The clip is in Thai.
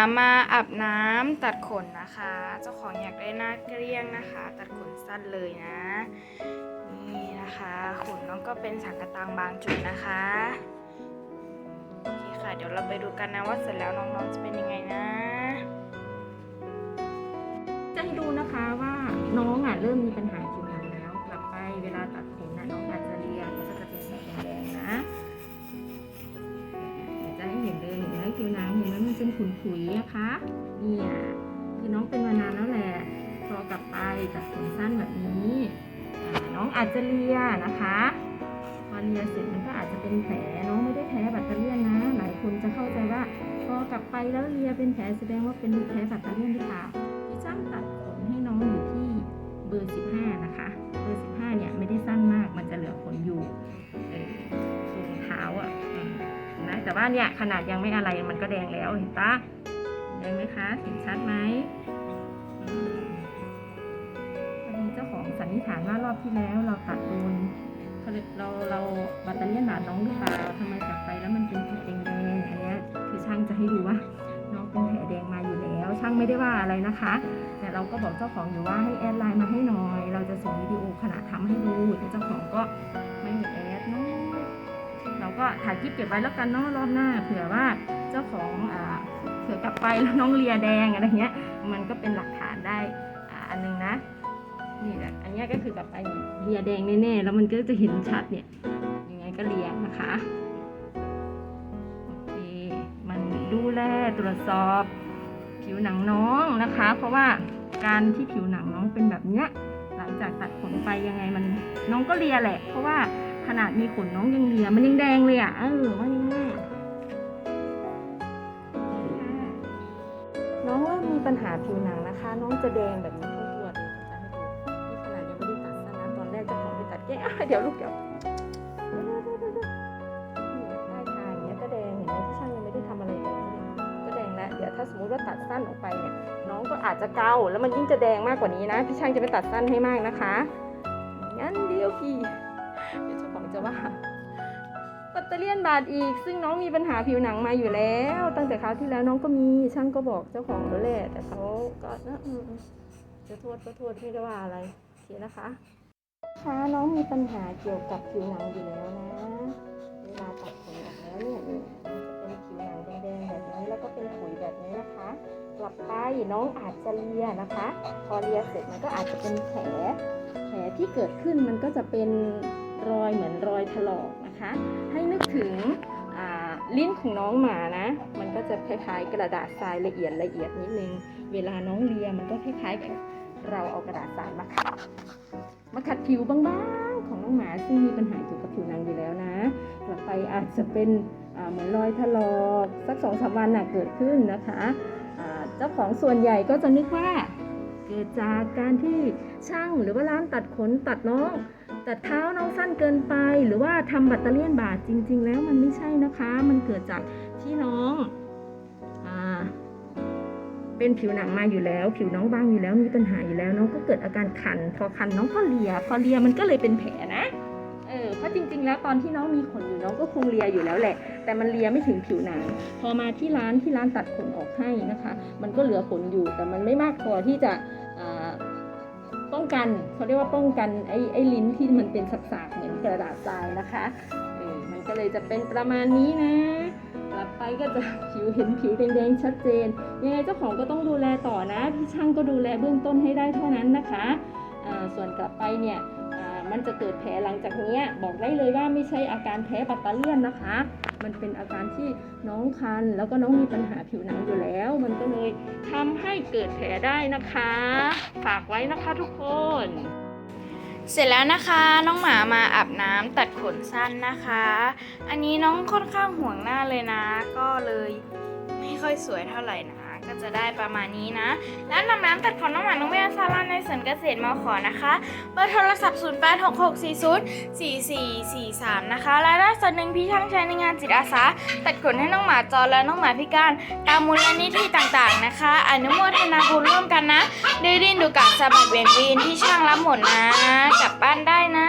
ามาอาบน้ำตัดขนนะคะ เจ้าของอยากได้หน้าเกลี้ยงนะคะ ตัดขนสั้นเลยนะ นี่นะคะขนน้องก็เป็นสังกะตังบางจุดนะคะโอเคค่ะ เดี๋ยวเราไปดูกันนะว่าเสร็จแล้วน้องๆจะเป็นยังไงนะ จะให้ดูนะคะว่าน้องอะเริ่มมีปัญหาผิว ขุนขุยนะคะเนี่ยคือน้องเป็นมานานแล้วแหละพอกลับไปตัดขนสั้นแบบนี้ น้องอาจจะเลียนะคะพอเลียเสร็จมันก็อาจจะเป็นแผลน้องไม่ได้แพ้แบคทีเรียนะ หลายคนจะเข้าใจว่าพอกลับไปแล้วเลียเป็นแผลแสดงว่าเป็นแผลแบคทีเรียนหรือเปล่าที่ช่างตัดขนให้น้องอยู่ที่เบอร์ 15 นะคะ เบอร์ 15 เนี่ยไม่ได้สั้นมากมันจะเหลือขนอยู่ แต่ว่าเนี่ยขนาดยังไม่อะไรมันก็แดงแล้วเห็นปะแดงไหมคะ เห็นชัดไหมอืมพอดีเจ้าของสันนิษฐานว่ารอบที่แล้วเราตัดโดนเขาเรียกเราเราบัตเตอรี่ยนาดน้องหรือเปล่าทำไมกลับไปแล้วมันเป็นแผลแดงๆอันเนี้ยคือช่างจะให้ดูว่าน้องเป็นแผลแดงมาอยู่แล้ว ช่างไม่ได้ว่าอะไรนะคะ แต่เราก็บอกเจ้าของอยู่ว่าให้แอดไลน์มาให้หน่อย เราจะส่งวิดีโอขณะทำให้ดูแต่เจ้าของก็ ถ่ายคลิปเก็บไว้แล้วกันเนาะรอบหน้าเผื่อว่าเจ้าของอเผื่อกลับไปแล้วน้องเลียแดงอะไรเงี้ย มันก็เป็นหลักฐานได้อันนึงนะนี่แหละอันนี้ก็คือกลับไปเลียแดงแน่ๆแล้วมันก็จะเห็นชัดเนี่ยยังไงก็เลียนะคะโอเคมันดูแลตรวจสอบผิวหนังน้องนะคะ เพราะว่าการที่ผิวหนังน้องเป็นแบบเนี้ยหลังจากตัดขนไปยังไงมันน้องก็เลียแหละ เพราะว่า ขนาดมีขนน้องยังเลียมันยังแดงเลยอะเออว่ายังไงน้องเริ่มมีปัญหาผิวหนังนะคะ น้องจะแดงแบบนี้ทั่วๆเลยจะให้ดูนี่ขนาดยังไม่ได้ตัดสั้นนะตอนแรกเจะของไปตัดแก้อะเดี๋ยวลูกเดี๋ยวนี่ใต้คางอย่างเงี้ยก็แดงเห็นไหมที่ช่างยังไม่ได้ทำอะไรเลยก็แดงแล้วเดี๋ยวถ้าสมมติว่าตัดสั้นออกไปเนี่ยน้องก็อาจจะเกาแล้วมันยิ่งจะแดงมากกว่านี้นะ พี่ช่างจะไม่ตัดสั้นให้มากนะคะงั้นเดียวพี่เดี๋ยวเจะว่าปัตเตอร์เลียนบาดอีก ซึ่งน้องมีปัญหาผิวหนังมาอยู่แล้ว ตั้งแต่คราวที่แล้วน้องก็มีช่างก็บอกเจ้าของแล้วแหละแต่เขาก็จะโทษก็โทษไม่ได้ว่าอะไรโอเคนะคะค่ะน้องมีปัญหาเกี่ยวกับผิวหนังอยู่แล้วนะ เวลาตัดขนออกแล้วเนี่ยจะเป็นผิวหนังแดงๆแบบนี้แล้วก็เป็นขุยแบบนี้นะคะกลับไปน้องอาจจะเลียนะคะ พอเลียเสร็จมันก็อาจจะเป็นแผล แผลที่เกิดขึ้นมันก็จะเป็น รอยเหมือนรอยถลอกนะคะ ให้นึกถึงลิ้นของน้องหมานะ มันก็จะคล้ายๆ กระดาษทรายละเอียดละเอียดนิดนึง เวลาน้องเลียมันก็คล้ายๆกับเราเอากระดาษทรายมาขัด มาขัดผิวบางๆของน้องหมาซึ่งมีปัญหาเกี่ยวกับผิวหนังอยู่แล้วนะ กลับไปอาจจะเป็นเหมือนรอยถลอกสักสองสามวันน่ะเกิดขึ้นนะคะเจ้าของส่วนใหญ่ก็จะนึกว่าเกิดจากการที่ช่างหรือว่าร้านตัดขนตัดน้อง ตัดเท้าน สั้นเกินไป หรือว่าทำบัตเตอร์เลียนบาดจริง ๆ แล้วมันไม่ใช่นะคะ มันเกิดจากที่น้องอเป็นผิวหนังมาอยู่แล้ว ผิวน้องบางอยู่แล้วมีปัญหาอยู่แล้ว น้องก็เกิดอาการคัน พอคันน้องก็เลีย พอเลียมันก็เลยเป็นแผลนะเออเพราะจริง ๆ แล้วตอนที่น้องมีขนอยู่น้องก็คงเลียอยู่แล้วแหละ แต่มันเลียไม่ถึงผิวหนัง พอมาที่ร้านที่ร้านตัดขนออกให้นะคะ มันก็เหลือขนอยู่แต่มันไม่มากพอที่จะ ป้องกันเขาเรียกว่าป้องกันไอ้ไอ้ลิ้นที่มันเป็นสักๆเหมือนกระดาษทรายนะคะเออมันก็เลยจะเป็นประมาณนี้นะกลับไปก็จะผิวเห็นผิวแดงๆชัดเจนยังไงเจ้าของก็ต้องดูแลต่อนะพี่ช่างก็ดูแลเบื้องต้นให้ได้เท่านั้นนะคะส่วนกลับไปเนี่ย มันจะเกิดแผลหลังจากนี้บอกได้เลยว่าไม่ใช่อาการแพ้ปัตเตอร์เลียนนะคะ มันเป็นอาการที่น้องคัน แล้วก็น้องมีปัญหาผิวหนังอยู่แล้ว มันก็เลยทำให้เกิดแผลได้นะคะ ฝากไว้นะคะทุกคนเสร็จแล้วนะคะน้องหมามาอาบน้ำตัดขนสั้นนะคะ อันนี้น้องค่อนข้างห่วงหน้าเลยนะ ก็เลยไม่ค่อยสวยเท่าไหร่นะคะ จะได้ประมาณนี้นะ แล้วนำน้ำตัดขนน้องหมาน้องแมวซาลาในสวนเกษตรมาขอนะคะเบอร์โทรศัพท์ 0 8 6 6 4 0 4 4 4 3 นะคะและล่าสุดหนึ่งพี่ช่างใช้ในงานจิตอาสา ตัดขนให้น้องหมาจรและน้องหมาพิการ ตามมูลนิธิต่างๆนะคะ อนุโมทนาบุญร่วมกันนะดื้อดินดูกะสะบัดเวียนวีนพี่ช่างรับหมดนะ กลับบ้านได้นะ